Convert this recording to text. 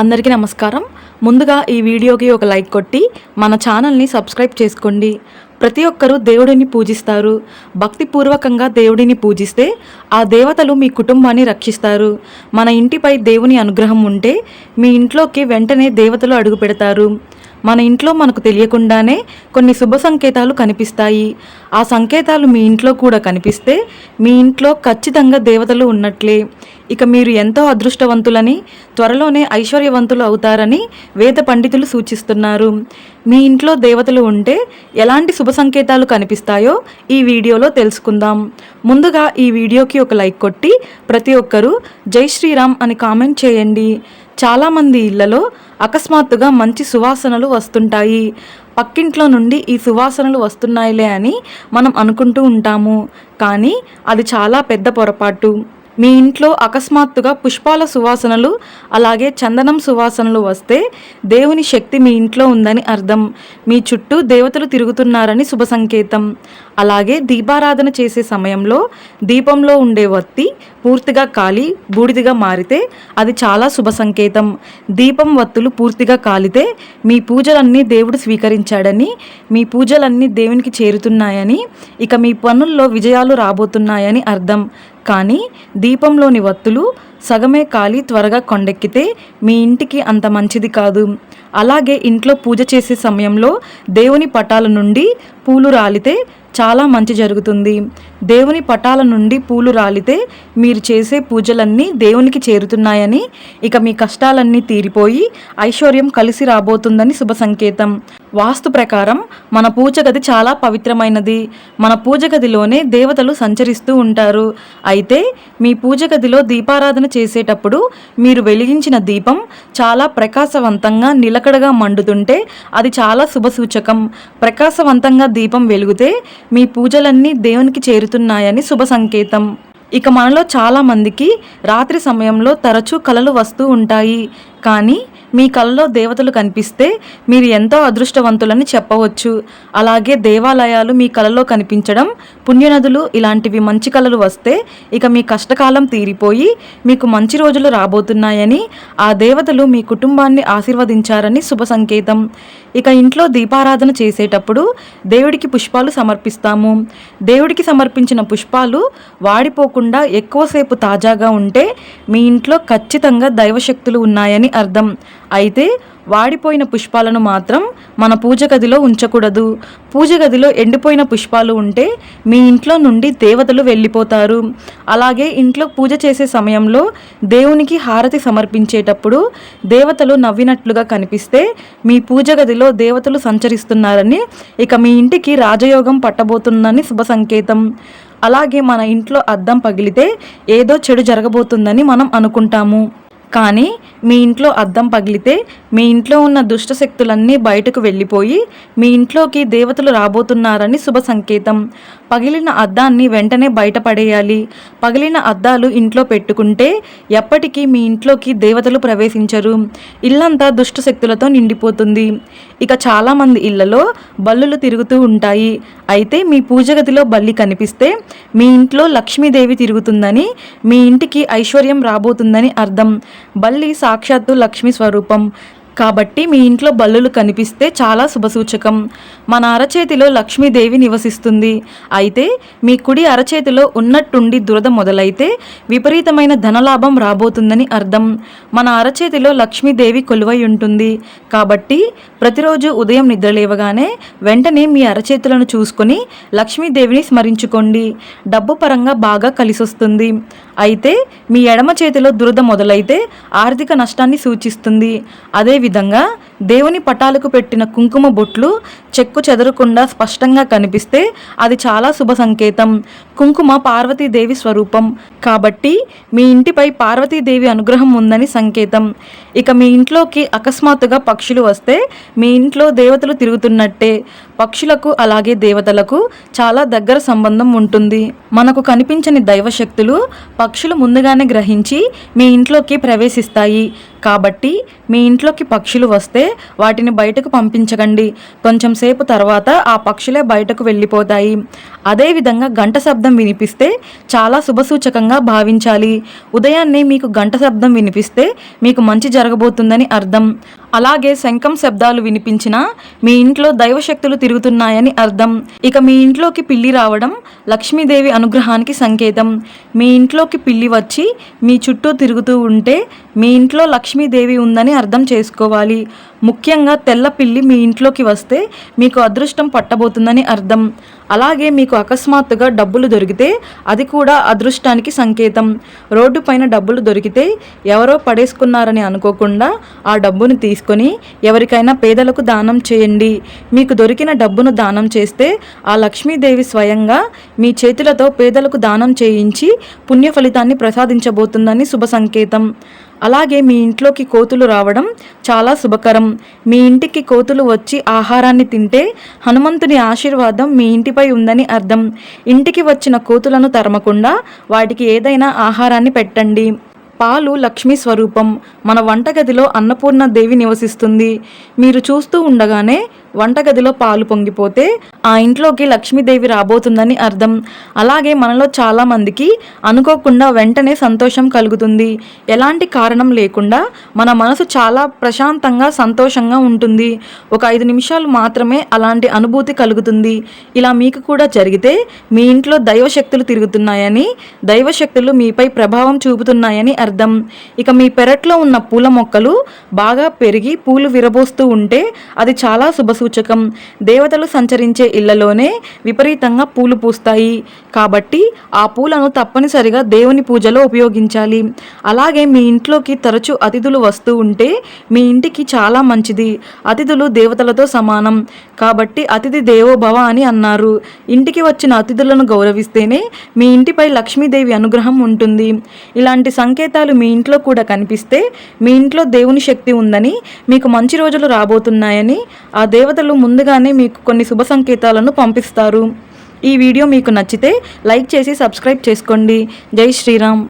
అందరికీ నమస్కారం. ముందుగా ఈ వీడియోకి ఒక లైక్ కొట్టి మన ఛానల్ని సబ్స్క్రైబ్ చేసుకోండి. ప్రతి ఒక్కరూ దేవుడిని పూజిస్తారు. భక్తిపూర్వకంగా దేవుడిని పూజిస్తే ఆ దేవతలు మీ కుటుంబాన్ని రక్షిస్తారు. మన ఇంటిపై దేవుని అనుగ్రహం ఉంటే మీ ఇంట్లోకి వెంటనే దేవతలు అడుగు పెడతారు మన ఇంట్లో మనకు తెలియకుండానే కొన్ని శుభ సంకేతాలు కనిపిస్తాయి. ఆ సంకేతాలు మీ ఇంట్లో కూడా కనిపిస్తే మీ ఇంట్లో ఖచ్చితంగా దేవతలు ఉన్నట్లే. ఇక మీరు ఎంతో అదృష్టవంతులని త్వరలోనే ఐశ్వర్యవంతులు అవుతారని వేద పండితులు సూచిస్తున్నారు. మీ ఇంట్లో దేవతలు ఉంటే ఎలాంటి శుభ సంకేతాలు కనిపిస్తాయో ఈ వీడియోలో తెలుసుకుందాం. ముందుగా ఈ వీడియోకి ఒక లైక్ కొట్టి ప్రతి ఒక్కరూ జై శ్రీరామ్ అని కామెంట్ చేయండి. చాలామంది ఇళ్ళలో అకస్మాత్తుగా మంచి సువాసనలు వస్తుంటాయి. పక్కింట్లో నుండి ఈ సువాసనలు వస్తున్నాయిలే అని మనం అనుకుంటూ ఉంటాము. కానీ అది చాలా పెద్ద పొరపాటు. మీ ఇంట్లో అకస్మాత్తుగా పుష్పాల సువాసనలు అలాగే చందనం సువాసనలు వస్తే దేవుని శక్తి మీ ఇంట్లో ఉందని అర్థం. మీ చుట్టూ దేవతలు తిరుగుతున్నారని శుభ సంకేతం. అలాగే దీపారాధన చేసే సమయంలో దీపంలో ఉండే వత్తి పూర్తిగా కాలి బూడిదిగా మారితే అది చాలా శుభ సంకేతం. దీపం వత్తులు పూర్తిగా కాలితే మీ పూజలన్నీ దేవుడు స్వీకరించాడని మీ పూజలన్నీ దేవునికి చేరుతున్నాయని ఇక మీ పనుల్లో విజయాలు రాబోతున్నాయని అర్థం. కానీ దీపంలోని వత్తులు సగమే కాలి త్వరగా కొండెక్కితే మీ ఇంటికి అంత మంచిది కాదు. అలాగే ఇంట్లో పూజ చేసే సమయంలో దేవుని పటాల నుండి పూలు రాలితే చాలా మంచి జరుగుతుంది. దేవుని పటాల నుండి పూలు రాలితే మీరు చేసే పూజలన్నీ దేవునికి చేరుతున్నాయని ఇక మీ కష్టాలన్నీ తీరిపోయి ఐశ్వర్యం కలిసి రాబోతుందని శుభ సంకేతం. వాస్తు ప్రకారం మన పూజ గది చాలా పవిత్రమైనది. మన పూజ గదిలోనే దేవతలు సంచరిస్తూ ఉంటారు. అయితే మీ పూజ గదిలో దీపారాధన చేసేటప్పుడు మీరు వెలిగించిన దీపం చాలా ప్రకాశవంతంగా నిలకడగా మండుతుంటే అది చాలా శుభసూచకం. ప్రకాశవంతంగా దీపం వెలిగితే మీ పూజలన్నీ దేవునికి చేరుతున్నాయని శుభ సంకేతం. ఇక మనలో చాలామందికి రాత్రి సమయంలో తరచూ కలలు వస్తూ ఉంటాయి. కానీ మీ కలలో దేవతలు కనిపిస్తే మీరు ఎంతో అదృష్టవంతులని చెప్పవచ్చు. అలాగే దేవాలయాలు మీ కలలో కనిపించడం పుణ్యనదులు ఇలాంటివి మంచి కళలు వస్తే ఇక మీ కష్టకాలం తీరిపోయి మీకు మంచి రోజులు రాబోతున్నాయని ఆ దేవతలు మీ కుటుంబాన్ని ఆశీర్వదించారని శుభ సంకేతం. ఇక ఇంట్లో దీపారాధన చేసేటప్పుడు దేవుడికి పుష్పాలు సమర్పిస్తాము. దేవుడికి సమర్పించిన పుష్పాలు వాడిపోకుండా ఎక్కువసేపు తాజాగా ఉంటే మీ ఇంట్లో ఖచ్చితంగా దైవశక్తులు ఉన్నాయని అర్థం. అయితే వాడిపోయిన పుష్పాలను మాత్రం మన పూజ గదిలో ఉంచకూడదు. పూజ గదిలో ఎండిపోయిన పుష్పాలు ఉంటే మీ ఇంట్లో నుండి దేవతలు వెళ్ళిపోతారు. అలాగే ఇంట్లో పూజ చేసే సమయంలో దేవునికి హారతి సమర్పించేటప్పుడు దేవతలు నవ్వినట్లుగా కనిపిస్తే మీ పూజ గదిలో దేవతలు సంచరిస్తున్నారని ఇక మీ ఇంటికి రాజయోగం పట్టబోతుందని శుభ సంకేతం. అలాగే మన ఇంట్లో అద్దం పగిలితే ఏదో చెడు జరగబోతుందని మనం అనుకుంటాము. కానీ మీ ఇంట్లో అద్దం పగిలితే మీ ఇంట్లో ఉన్న దుష్ట శక్తులన్నీ బయటకు వెళ్ళిపోయి మీ ఇంట్లోకి దేవతలు రాబోతున్నారని శుభ సంకేతం. పగిలిన అద్దాన్ని వెంటనే బయటపడేయాలి. పగిలిన అద్దాలు ఇంట్లో పెట్టుకుంటే ఎప్పటికీ మీ ఇంట్లోకి దేవతలు ప్రవేశించరు. ఇల్లంతా దుష్ట శక్తులతో నిండిపోతుంది. ఇక చాలామంది ఇళ్ళలో బల్లులు తిరుగుతూ ఉంటాయి. అయితే మీ పూజ గదిలో బల్లి కనిపిస్తే మీ ఇంట్లో లక్ష్మీదేవి తిరుగుతుందని మీ ఇంటికి ఐశ్వర్యం రాబోతుందని అర్థం. బల్లి సాక్షాత్తు లక్ష్మీ స్వరూపం. కాబట్టి మీ ఇంట్లో బల్లులు కనిపిస్తే చాలా శుభసూచకం. మన అరచేతిలో లక్ష్మీదేవి నివసిస్తుంది. అయితే మీ కుడి అరచేతిలో ఉన్నట్టుండి దురద మొదలైతే విపరీతమైన ధనలాభం రాబోతుందని అర్థం. మన అరచేతిలో లక్ష్మీదేవి కొలువై ఉంటుంది. కాబట్టి ప్రతిరోజు ఉదయం నిద్రలేవగానే వెంటనే మీ అరచేతులను చూసుకొని లక్ష్మీదేవిని స్మరించుకోండి. డబ్బు పరంగా బాగా కలిసొస్తుంది. అయితే మీ ఎడమ చేతిలో దురద మొదలైతే ఆర్థిక నష్టాన్ని సూచిస్తుంది. అదేవిధంగా దేవుని పటాలకు పెట్టిన కుంకుమ బొట్లు చెక్కు చెదరకుండా స్పష్టంగా కనిపిస్తే అది చాలా శుభ సంకేతం. కుంకుమ పార్వతీదేవి స్వరూపం. కాబట్టి మీ ఇంటిపై పార్వతీదేవి అనుగ్రహం ఉందని సంకేతం. ఇక మీ ఇంట్లోకి అకస్మాత్తుగా పక్షులు వస్తే మీ ఇంట్లో దేవతలు తిరుగుతున్నట్టే పక్షులకు అలాగే దేవతలకు చాలా దగ్గర సంబంధం ఉంటుంది. మనకు కనిపించని దైవశక్తులు పక్షులు ముందుగానే గ్రహించి మీ ఇంట్లోకి ప్రవేశిస్తాయి. కాబట్టి మీ ఇంట్లోకి పక్షులు వస్తే వాటిని బయటకు పంపించకండి. కొంచెం సేపు తర్వాత ఆ పక్షులే బయటకు వెళ్ళిపోతాయి. అదేవిధంగా గంట శబ్దం వినిపిస్తే చాలా శుభసూచకంగా భావించాలి. ఉదయాన్నే మీకు గంట శబ్దం వినిపిస్తే మీకు మంచి జరగబోతుందని అర్థం. అలాగే శంఖం శబ్దాలు వినిపించినా మీ ఇంట్లో దైవశక్తులు తిరుగుతున్నాయని అర్థం. ఇక మీ ఇంట్లోకి పిల్లి రావడం లక్ష్మీదేవి అనుగ్రహానికి సంకేతం. మీ ఇంట్లోకి పిల్లి వచ్చి మీ చుట్టూ తిరుగుతూ ఉంటే మీ ఇంట్లో లక్ష్మీదేవి ఉందని అర్థం చేసుకోవాలి. ముఖ్యంగా తెల్ల పిల్లి మీ ఇంట్లోకి వస్తే మీకు అదృష్టం పట్టబోతుందని అర్థం. అలాగే మీకు అకస్మాత్తుగా డబ్బులు దొరికితే అది కూడా అదృష్టానికి సంకేతం. రోడ్డు పైన డబ్బులు దొరికితే ఎవరో పడేసుకున్నారని అనుకోకుండా ఆ డబ్బును తీసుకొని ఎవరికైనా పేదలకు దానం చేయండి. మీకు దొరికిన డబ్బును దానం చేస్తే ఆ లక్ష్మీదేవి స్వయంగా మీ చేతులతో పేదలకు దానం చేయించి పుణ్య ఫలితాన్ని ప్రసాదించబోతుందని శుభ సంకేతం. అలాగే మీ ఇంట్లోకి కోతులు రావడం చాలా శుభకరం. మీ ఇంటికి కోతులు వచ్చి ఆహారాన్ని తింటే హనుమంతుని ఆశీర్వాదం మీ ఇంటిపై ఉందని అర్థం. ఇంటికి వచ్చిన కోతులను తరమకుండా వాటికి ఏదైనా ఆహారాన్ని పెట్టండి. పాలు లక్ష్మీ స్వరూపం. మన వంటగదిలో అన్నపూర్ణ దేవి నివసిస్తుంది. మీరు చూస్తూ ఉండగానే వంటగదిలో పాలు పొంగిపోతే ఆ ఇంట్లోకి లక్ష్మీదేవి రాబోతుందని అర్థం. అలాగే మనలో చాలామందికి అనుకోకుండా వెంటనే సంతోషం కలుగుతుంది. ఎలాంటి కారణం లేకుండా మన మనసు చాలా ప్రశాంతంగా సంతోషంగా ఉంటుంది. ఒక ఐదు నిమిషాలు మాత్రమే అలాంటి అనుభూతి కలుగుతుంది. ఇలా మీకు కూడా జరిగితే మీ ఇంట్లో దైవశక్తులు తిరుగుతున్నాయని దైవశక్తులు మీపై ప్రభావం చూపుతున్నాయని అర్థం. ఇక మీ పెరట్లో ఉన్న పూల మొక్కలు బాగా పెరిగి పూలు విరబోస్తూ ఉంటే అది చాలా సూచకం. దేవతలు సంచరించే ఇళ్ళలోనే విపరీతంగా పూలు పూస్తాయి. కాబట్టి ఆ పూలను తప్పనిసరిగా దేవుని పూజలో ఉపయోగించాలి. అలాగే మీ ఇంట్లోకి తరచూ అతిథులు వస్తూ ఉంటే మీ ఇంటికి చాలా మంచిది. అతిథులు దేవతలతో సమానం. కాబట్టి అతిథి దేవోభవ అని అన్నారు. ఇంటికి వచ్చిన అతిథులను గౌరవిస్తేనే మీ ఇంటిపై లక్ష్మీదేవి అనుగ్రహం ఉంటుంది. ఇలాంటి సంకేతాలు మీ ఇంట్లో కూడా కనిపిస్తే మీ ఇంట్లో దేవుని శక్తి ఉందని మీకు మంచి రోజులు రాబోతున్నాయని ఆ దేవతలు ముందుగానే మీకు కొన్ని శుభ సంకేతాలను పంపిస్తారు. ఈ వీడియో మీకు నచ్చితే లైక్ చేసి సబ్స్క్రైబ్ చేసుకోండి. జై శ్రీరామ్.